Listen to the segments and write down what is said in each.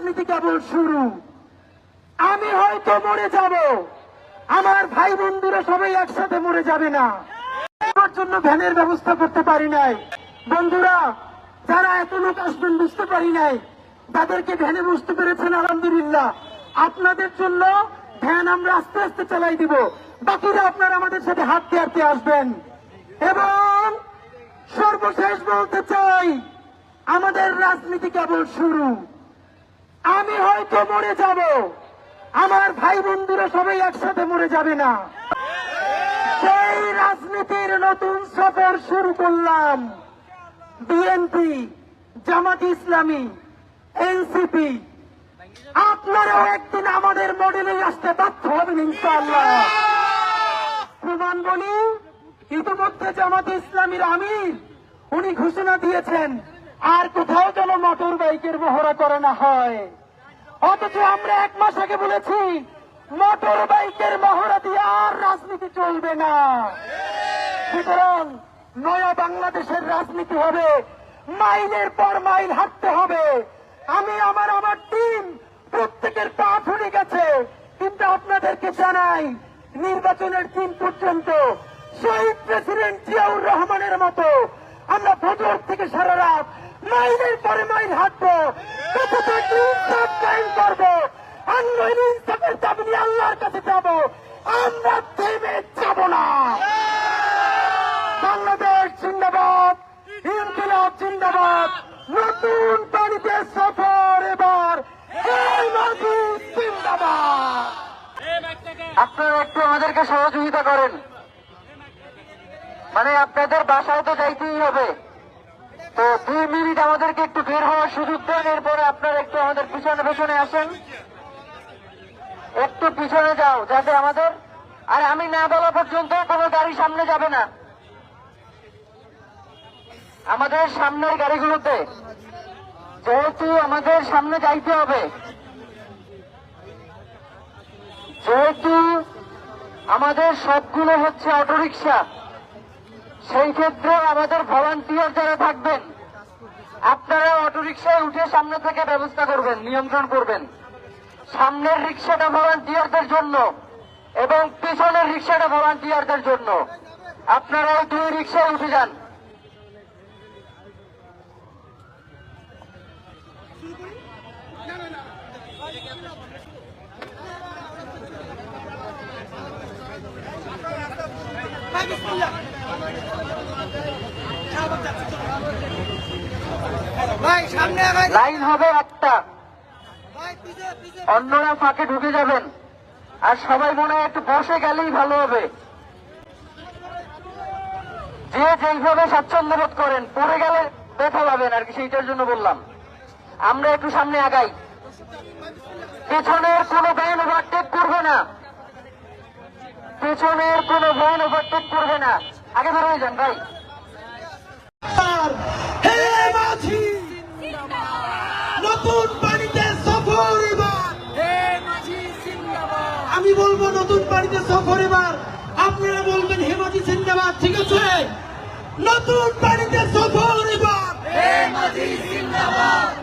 রাজনীতি কেবল শুরু। আমি হয়তো মরে যাব। আমার ভাই বন্ধুরা সবাই একসাথে মরে যাবে না। আমার জন্য ভ্যানের ব্যবস্থা করতে পারি নাই। বন্ধুরা, যারা এত লোক আসবেন বুঝতে পারি নাই। তাদেরকে ভ্যানে বসতে পেরেছেন, আলহামদুলিল্লাহ। আপনাদের জন্য ভ্যান আমরা আস্তে আস্তে চালাই দিব। বাকিরা আপনারা আমাদের সাথে হাত দেওয়াতে আসবেন। এবং সর্বশেষ বলতে চাই, আমাদের রাজনীতি কেবল শুরু। আমি হয়তো মরে যাব। আমার ভাই বন্ধুরা সবাই একসাথে মরে যাবে না। সেই রাজনীতির নতুন সফর শুরু করলাম। BNP, Jamaat Islami, NCP. আপনারাও একদিন আমাদের মডেলে আসতে বাধ্য হবেন ইনশাআল্লাহ। প্রমাণ বলি, ইতিমধ্যে জামাত ইসলামীর আমির, উনি ঘোষণা দিয়েছেন আর কোথাও যেন মোটর বাইকের মহড়া করে না হয়। অথচ আমরা এক মাস আগে বলেছি মোটর বাইকের মহড়া দিয়ে আর রাজনীতি চলবে না। সুতরাং নয়া বাংলাদেশের রাজনীতি হবে, মাইলের পর মাইল হাঁটতে হবে। আমি, আমার আমার টিম প্রত্যেকের পা ফুলে গেছে। কিন্তু আপনাদেরকে জানাই, নির্বাচনের দিন পর্যন্ত শহীদ প্রেসিডেন্ট জিয়াউর রহমানের মতো আমরা ভোটর থেকে সারা রাত মাইলের পরে মাইল হাঁটবো। ইনসাফ করব। আল্লাহর কাছে যাব। আমরা থেমে যাব না। বাংলাদেশ জিন্দাবাদ, ইনকিলাব জিন্দাবাদ। নতুন পানিতে সফর এবার। আপনারা একটু আমাদেরকে সহযোগিতা করেন। মানে আপনাদের বাসায় তো যাইতেই হবে। তো দুই মিনিট আমাদেরকে একটু বের হওয়ার সুযোগ দেন, এরপরে আপনারা একটু আমাদের পিছনে পেছনে আসেন। একটু পিছনে যাও, যাতে আমাদের আর আমি না বলা পর্যন্ত কোনো গাড়ি সামনে যাবে না। আমাদের সামনের গাড়িগুলোতে যেহেতু আমাদের সামনে যাইতে হবে, যেহেতু আমাদের সবগুলো হচ্ছে অটোরিকশা সেই ক্ষেত্রে আমাদের ভলান্টিয়ার যারা থাকবেন, আপনারা অটোরিকশায় উঠে সামনে থেকে ব্যবস্থা করবেন, নিয়ন্ত্রণ করবেন। সামনের রিক্সাটা ভলান্টিয়ারদের জন্য এবং পিছনের রিক্সাটা ভলান্টিয়ারদের জন্য। আপনারা ওই দুই রিক্সায় উঠে যান। সামনে আগাই লাইন হবে একটা। অন্যরা ফাঁকে ঢুকে যাবেন। আর সবাই মনে হয় একটু বসে গেলেই ভালো হবে। যে যেইভাবে স্বাচ্ছন্দ্য বোধ করেন পড়ে গেলে ব্যথা পাবেন আর কি সেইটার জন্য বললাম। আমরা একটু সামনে আগাই। পেছনের কোনো ভ্যান ওভারটেক করবে না। পেছনের কোনো ভ্যান ওভারটেক করবে না। আগে ধরে যান ভাই। নতুন পানিতে সফর এবার। আমি বলব নতুন পানিতে সফর এবার। আপনারা বলবেন হেমাজি জিন্দাবাদ ঠিক আছে? নতুন পানিতে সফর এবার।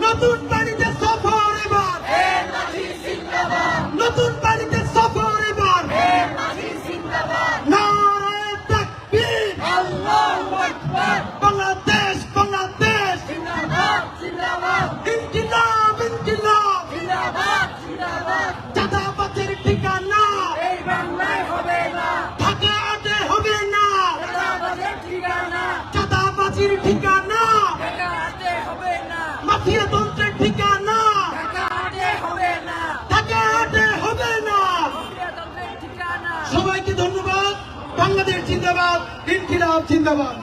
নতুন ঠিকানা? মাফিয়া তন্ত্রের ঠিকানা? ঢাকা হাটে হবে না। সবাইকে ধন্যবাদ। বাংলাদেশ জিন্দাবাদ ইনকিলাব জিন্দাবাদ।